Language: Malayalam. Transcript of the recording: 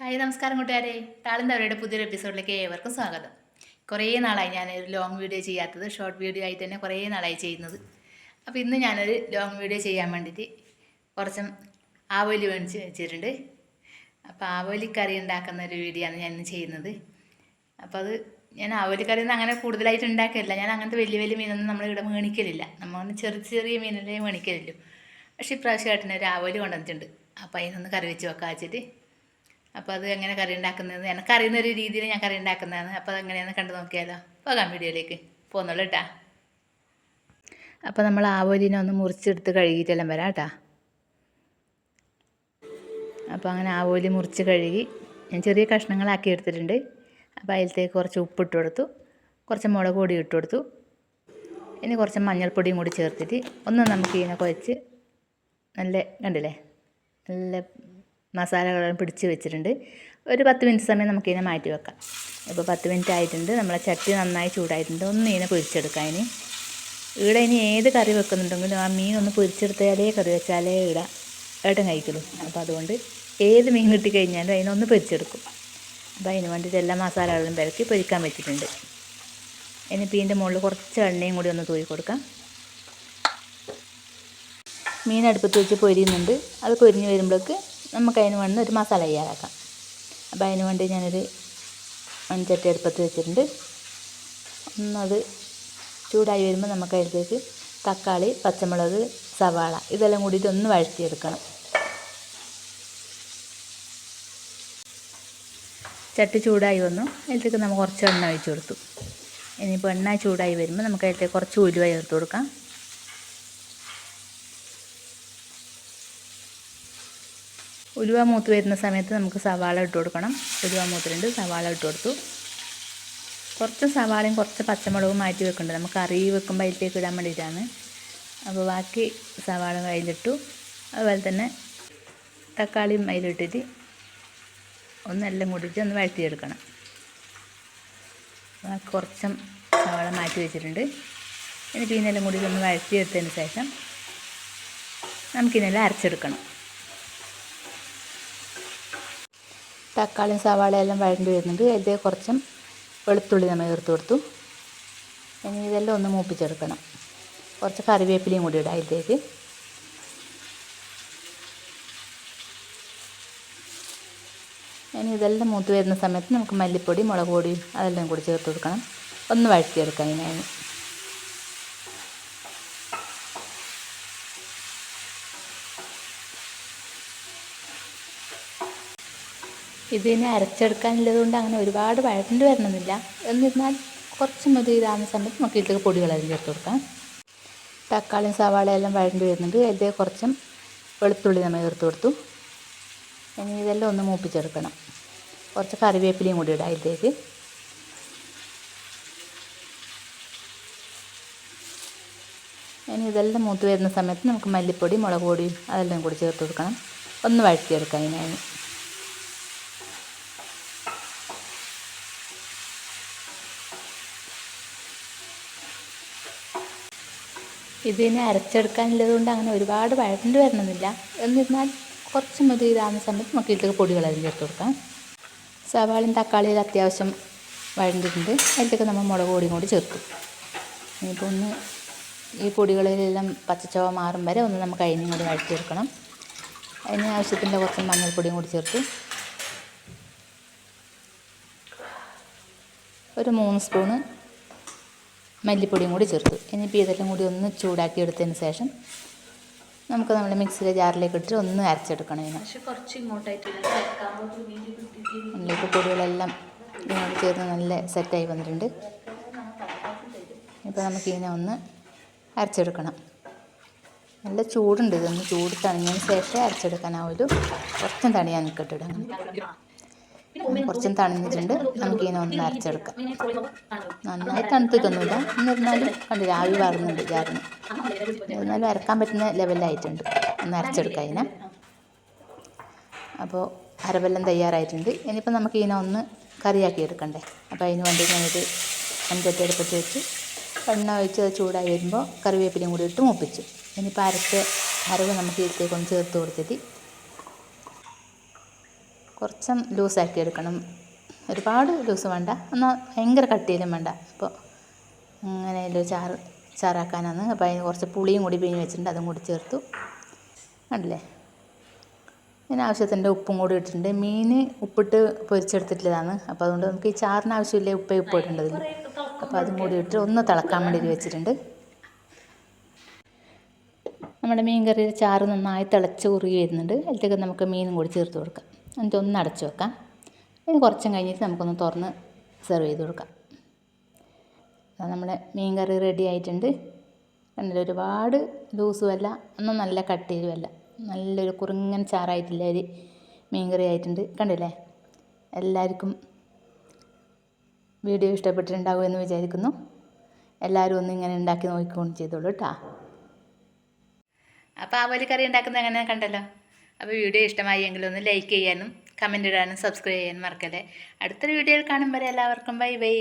ഹായ് നമസ്കാരം കൂട്ടുകാരെ. താളന്തവരുടെ പുതിയൊരു എപ്പിസോഡിലേക്ക് ഏവർക്കും സ്വാഗതം. കുറേ നാളായി ഞാൻ ഒരു ലോങ് വീഡിയോ ചെയ്യാത്തത് ഷോർട്ട് വീഡിയോ ആയി തന്നെ കുറേ നാളായി ചെയ്യുന്നത്. അപ്പോൾ ഇന്ന് ഞാനൊരു ലോങ് വീഡിയോ ചെയ്യാൻ വേണ്ടിയിട്ട് കുറച്ചും ആവോലി മേടിച്ച് വെച്ചിട്ടുണ്ട്. അപ്പോൾ ആവോലി കറി ഉണ്ടാക്കുന്ന ഒരു വീഡിയോ ആണ് ഞാൻ ഇന്ന് ചെയ്യുന്നത്. അപ്പോൾ അത് ഞാൻ ആവോലി കറി ഒന്നും അങ്ങനെ കൂടുതലായിട്ട് ഉണ്ടാക്കില്ല ഞാൻ അങ്ങനത്തെ വലിയ വലിയ മീനൊന്നും നമ്മളിവിടെ മേണിക്കലില്ല നമ്മൾ ചെറിയ ചെറിയ മീനല്ലേ മേണിക്കലില്ലു പക്ഷേ ഇപ്രാവശ്യം ഏട്ടന് ഒരു ആവോലി കൊണ്ടുവന്നിട്ടുണ്ട്. അപ്പോൾ അതിനൊന്ന് കറി വെച്ച് വെക്കാൻ വെച്ചിട്ട് അപ്പോൾ അത് എങ്ങനെ കറി ഉണ്ടാക്കുന്നത് എനിക്ക് അറിയുന്ന ഒരു രീതിയിൽ ഞാൻ കറി ഉണ്ടാക്കുന്നതാണ്. അപ്പോൾ അതെങ്ങനെയാണെന്ന് കണ്ടു നോക്കിയാലോ. പോകാം വീഡിയോയിലേക്ക്. പോകുന്നുള്ളൂ കേട്ടാ അപ്പോൾ നമ്മൾ ആവോലിനെ ഒന്ന് മുറിച്ചെടുത്ത് കഴുകിയിട്ടെല്ലാം വരാം കേട്ടാ അപ്പോൾ അങ്ങനെ ആവോലി മുറിച്ച് കഴുകി ഞാൻ ചെറിയ കഷ്ണങ്ങളാക്കി എടുത്തിട്ടുണ്ട്. അപ്പോൾ അതിലത്തേക്ക് കുറച്ച് ഉപ്പിട്ട് കൊടുത്തു. കുറച്ച് മുളക് പൊടി ഇട്ട് കൊടുത്തു. ഇനി കുറച്ച് മഞ്ഞൾപ്പൊടിയും കൂടി ചേർത്തിട്ട് ഒന്ന് നമുക്ക് ഇതിനെ കുഴച്ച് നല്ല കണ്ടില്ലേ? നല്ല മസാലകളെല്ലാം പിടിച്ച് വെച്ചിട്ടുണ്ട്. ഒരു പത്ത് മിനിറ്റ് സമയം നമുക്കിതിനെ മാറ്റി വെക്കാം. ഇപ്പോൾ പത്ത് മിനിറ്റ് ആയിട്ടുണ്ട്. നമ്മളെ ചട്ടി നന്നായി ചൂടായിട്ടുണ്ട്. ഒന്ന് ഇതിനെ പൊരിച്ചെടുക്കാം ഇനി. ഇവിടെ ഇനി ഏത് കറി വെക്കുന്നുണ്ടെങ്കിലും ആ മീൻ ഒന്ന് പൊരിച്ചെടുത്താലേ കറി വെച്ചാലേ ഇവിടെ ഏട്ടൻ കഴിക്കുള്ളൂ. അപ്പോൾ അതുകൊണ്ട് ഏത് മീൻ കിട്ടിക്കഴിഞ്ഞാലും അതിനൊന്ന് പൊരിച്ചെടുക്കും. അപ്പോൾ അതിന് വേണ്ടിയിട്ട് എല്ലാ മസാലകളും പെരക്കി പൊരിക്കാൻ വെച്ചിട്ടുണ്ട്. ഇനിയിപ്പോൾ ഇതിന്റെ മുകളിൽ കുറച്ച് എണ്ണയും കൂടി ഒന്ന് തൂയി കൊടുക്കാം. മീൻ അടുപ്പത്ത് വെച്ച് പൊരിയുന്നുണ്ട്. അത് പൊരിഞ്ഞ് വരുമ്പോഴേക്ക് നമുക്ക് അതിന് വേണ്ട ഒരു മസാല തയ്യാറാക്കാം. അപ്പോൾ അതിന് വേണ്ടി ഞാനൊരു മൺചട്ടി അടുപ്പത്ത് വെച്ചിട്ടുണ്ട്. ഒന്നത് ചൂടായി വരുമ്പോൾ നമുക്ക് അതിലേക്ക് തക്കാളി പച്ചമുളക് സവാള ഇതെല്ലാം കൂടിയിട്ട് ഒന്ന് വഴറ്റിയെടുക്കണം. ചട്ടി ചൂടായി വന്നു. അതിലേക്ക് നമുക്ക് കുറച്ച് എണ്ണ ഒഴിച്ചു കൊടുത്തു. ഇനിയിപ്പോൾ എണ്ണ ചൂടായി വരുമ്പോൾ നമുക്ക് അതിലേക്ക് കുറച്ച് ഉലുവ ചേർത്ത് കൊടുക്കാം. ഉലുവ മൂത്ത് വരുന്ന സമയത്ത് നമുക്ക് സവാള ഇട്ട് കൊടുക്കണം. ഉലുവ മൂത്തിലുണ്ട് സവാള ഇട്ട് കൊടുത്തു. കുറച്ച് സവാളയും കുറച്ച് പച്ചമുളകും മാറ്റി വെക്കുന്നുണ്ട് നമുക്ക് കറി വെക്കുമ്പോൾ അതിലേക്ക് ഇടാൻ വേണ്ടിയിട്ടാണ്. അപ്പോൾ ബാക്കി സവാള കയ്യിലിട്ടു അതുപോലെ തന്നെ തക്കാളിയും അതിലിട്ടിട്ട് ഒന്നെല്ലാം കൂടിയിട്ട് ഒന്ന് വഴറ്റിയെടുക്കണം. കുറച്ചും സവാള മാറ്റി വെച്ചിട്ടുണ്ട്. എന്നിട്ട് ഇതിനെല്ലാം കൂടി ഒന്ന് വഴറ്റിയെടുത്തതിന് ശേഷം നമുക്കിതിനെല്ലാം അരച്ചെടുക്കണം. തക്കാളിയും സവാളയും എല്ലാം വഴണ്ടി വരുന്നുണ്ട്. അതിൽ കുറച്ചും വെളുത്തുള്ളി നമ്മൾ ചേർത്ത് കൊടുത്തു. ഇനി ഇതെല്ലാം ഒന്ന് മൂപ്പിച്ചെടുക്കണം. കുറച്ച് കറിവേപ്പിലയും കൂടി ഇടാം അതിലേക്ക് ഇനി ഇതെല്ലാം മൂത്ത് വരുന്ന സമയത്ത് നമുക്ക് മല്ലിപ്പൊടി മുളക് പൊടിയും അതെല്ലാം കൂടി ചേർത്ത് കൊടുക്കണം. ഒന്ന് വഴറ്റിയെടുക്കാം ഇതിനെ ഇതിനെ അരച്ചെടുക്കാനുള്ളത് കൊണ്ട് അങ്ങനെ ഒരുപാട് വഴണ്ട് വരണമെന്നില്ല. എന്നിരുന്നാൽ കുറച്ച് മതി ഇതാകുന്ന സമയത്ത് നമുക്ക് ഇതിലേക്ക് പൊടികൾ അതിൽ ചേർത്ത് കൊടുക്കാം. തക്കാളിയും സവാളയും എല്ലാം വഴണ്ടി വരുന്നുണ്ട്. അതിൽ കുറച്ചും വെളുത്തുള്ളി നമ്മൾ ചേർത്ത് കൊടുത്തു. ഇനി ഇതെല്ലാം ഒന്ന് മൂപ്പിച്ചെടുക്കണം. കുറച്ച് കറിവേപ്പിലയും കൂടി ഇടാം ഇതിലേക്ക്. ഇനി ഇതെല്ലാം മൂത്ത് വരുന്ന സമയത്ത് നമുക്ക് മല്ലിപ്പൊടി മുളക് പൊടിയും അതെല്ലാം കൂടി ചേർത്ത് കൊടുക്കണം. ഒന്ന് വഴറ്റിയെടുക്കാം ഇതിനായി ഇതിനെ അരച്ചെടുക്കാനുള്ളത് കൊണ്ട് അങ്ങനെ ഒരുപാട് വഴണ്ട് വരണമെന്നില്ല. എന്നിരുന്നാൽ കുറച്ച് മതി ഇതാകുന്ന സമയത്ത് നമുക്ക് ഇതിലേക്ക് പൊടികളെല്ലാം ചേർത്ത് കൊടുക്കാം. സവാളയും തക്കാളിയിൽ അത്യാവശ്യം വഴണ്ടിട്ടുണ്ട്. അതിലേക്ക് നമ്മൾ മുളക് പൊടിയും കൂടി ചേർത്തു. ഇനിയിപ്പോൾ ഒന്ന് ഈ പൊടികളിലെല്ലാം പച്ചച്ചവ മാറും വരെ ഒന്ന് നമുക്ക് അതിനും കൂടി വഴറ്റിയെടുക്കണം. അതിന് ആവശ്യത്തിന്റെ കുറച്ച് മഞ്ഞൾപ്പൊടിയും കൂടി ചേർത്തു. ഒരു മൂന്ന് സ്പൂണ് മല്ലിപ്പൊടിയും കൂടി ചേർത്തു. ഇനിയിപ്പോൾ ഇതെല്ലാം കൂടി ഒന്ന് ചൂടാക്കി എടുത്തതിന് ശേഷം നമുക്ക് നമ്മൾ മിക്സിയിലെ ജാറിലേക്ക് ഇട്ട് ഒന്ന് അരച്ചെടുക്കണം ഇതിന് ഉള്ളിലേക്ക് പൊടികളെല്ലാം ഇതിനോട് ചേർന്ന് നല്ല സെറ്റായി വന്നിട്ടുണ്ട്. ഇപ്പോൾ നമുക്ക് ഇതിനെ ഒന്ന് അരച്ചെടുക്കണം. നല്ല ചൂടുണ്ട് ഇതൊന്ന് ചൂട് തണിഞ്ഞതിന് ശേഷം അരച്ചെടുക്കാനാവുള്ളൂ കുറച്ചും തണിയാൻ നിൽക്കട്ടെ അങ്ങനെ കുറച്ചും തണിഞ്ഞിട്ടുണ്ട് നമുക്ക് ഇതിനെ ഒന്ന് അരച്ചെടുക്കാം. നന്നായി തണുത്തിട്ടൊന്നുമില്ല എന്നിരുന്നാലും കണ്ടില്ല ആവി വാറുന്നുണ്ട് ജാറിന്. എന്നാലും അരക്കാൻ പറ്റുന്ന ലെവലിലായിട്ടുണ്ട് ഒന്ന് അരച്ചെടുക്കാം ഇതിനെ അപ്പോൾ അരവെല്ലാം തയ്യാറായിട്ടുണ്ട്. ഇനിയിപ്പോൾ നമുക്ക് ഇതിനെ ഒന്ന് കറിയാക്കി എടുക്കണ്ടേ. അപ്പോൾ അതിന് വേണ്ടി ഞാനൊരു അഞ്ചട്ടി അടുപ്പത്ത് വെച്ച് എണ്ണ ഒഴിച്ച് അത് ചൂടായി വരുമ്പോൾ കറിവേപ്പിലയും കൂടി ഇട്ട് മൂപ്പിച്ചു. ഇനിയിപ്പോൾ അരച്ച അരവ് നമുക്ക് ഇതിലേക്ക് ഒന്ന് ചേർത്ത് കൊടുത്തിട്ട് കുറച്ച് ലൂസാക്കി എടുക്കണം. ഒരുപാട് ലൂസ് വേണ്ട. എന്നാൽ ഭയങ്കര കട്ടിയിലും വേണ്ട. അപ്പോൾ അങ്ങനെ ഒരു ചാറ് ചാറാക്കാനാണ് അപ്പോൾ അതിന് കുറച്ച് പുളിയും കൂടി പിഴിഞ്ഞ് വെച്ചിട്ടുണ്ട്. അതും കൂടി ചേർത്തു. കണ്ടില്ലേ? ഇതിന് ആവശ്യത്തിന്റെ ഉപ്പും കൂടി ഇട്ടിട്ടുണ്ട്. മീൻ ഉപ്പിട്ട് പൊരിച്ചെടുത്തിട്ടുള്ളതാണ്. അപ്പോൾ അതുകൊണ്ട് നമുക്ക് ഈ ചാറിന് ആവശ്യമില്ല ഉപ്പേ ഉപ്പ് ഇടേണ്ടതില്ല. അപ്പോൾ അതും കൂടി ഇട്ട് ഒന്ന് തിളക്കാൻ വേണ്ടി വെച്ചിട്ടുണ്ട്. നമ്മുടെ മീൻ കറിയുടെ ചാറ് നന്നായി തിളച്ച് കുറുകി വരുന്നുണ്ട്. അതിലേക്ക് നമുക്ക് മീനും കൂടി ചേർത്ത് കൊടുക്കാം. എന്നിട്ട് ഒന്ന് അടച്ചു വെക്കാം. ഇനി കുറച്ചും കഴിഞ്ഞിട്ട് നമുക്കൊന്ന് തുറന്ന് സെർവ് ചെയ്ത് കൊടുക്കാം. നമ്മുടെ മീൻ കറി റെഡി ആയിട്ടുണ്ട്. കണ്ടില്ല? ഒരുപാട് ലൂസുമല്ല ഒന്നും നല്ല കട്ടിയിലുമല്ല. നല്ലൊരു കുറുങ്ങൻ ചാറായിട്ടില്ല ഒരു മീൻ കറി ആയിട്ടുണ്ട്. കണ്ടില്ലേ? എല്ലാവർക്കും വീഡിയോ ഇഷ്ടപ്പെട്ടിട്ടുണ്ടാവുമെന്ന് വിചാരിക്കുന്നു. എല്ലാവരും ഒന്ന് ഇങ്ങനെ ഉണ്ടാക്കി നോക്കിക്കൊണ്ട് ചെയ്തോളൂ കേട്ടോ. അപ്പോൾ ആ വലിയ കറി ഉണ്ടാക്കുന്നത് എങ്ങനെയാണ് കണ്ടല്ലോ? അപ്പോൾ വീഡിയോ ഇഷ്ടമായി എങ്കിൽ ഒന്ന് ലൈക്ക് ചെയ്യാനും കമന്റ് ഇടാനും സബ്സ്ക്രൈബ് ചെയ്യാനും മറക്കല്ലേ. അടുത്തൊരു വീഡിയോയിൽ കാണുമ്പോൾ എല്ലാവർക്കും ബൈ ബൈ.